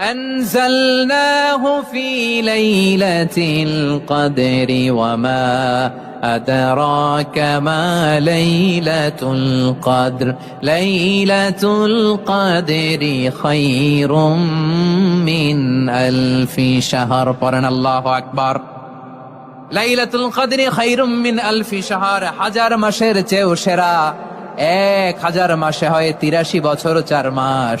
أنزلناه في ليلة القدر وما أدراك ما ليلة القدر ليلة القدر خير من ألف شهر قرن الله أكبر লাইলাতুল কদরি খাইরুম মিন আলফি শাহর হাজার মাসের চেয়েও সেরা এক হাজার মাসে হয় তিরাশি বছর চার মাস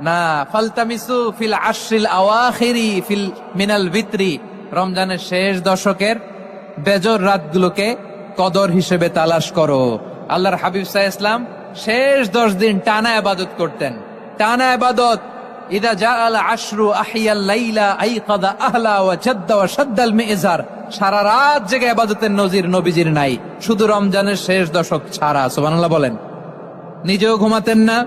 না ফিল ফিল মিনাল রমজানের শেষ দশকের বেজর রাতগুলোকে কদর হিসেবে তালাশ করো। আল্লাহর হাবিব সাহ ইসলাম শেষ দশ দিন টানা আবাদত করতেন। টানা আবাদত আল রাত জেগে নজির নবীজির নাই। শুধু রমজানের শেষ দশক ছাড়া, সুবহানাল্লাহ বলেন। নিজেও ঘুমাতেন না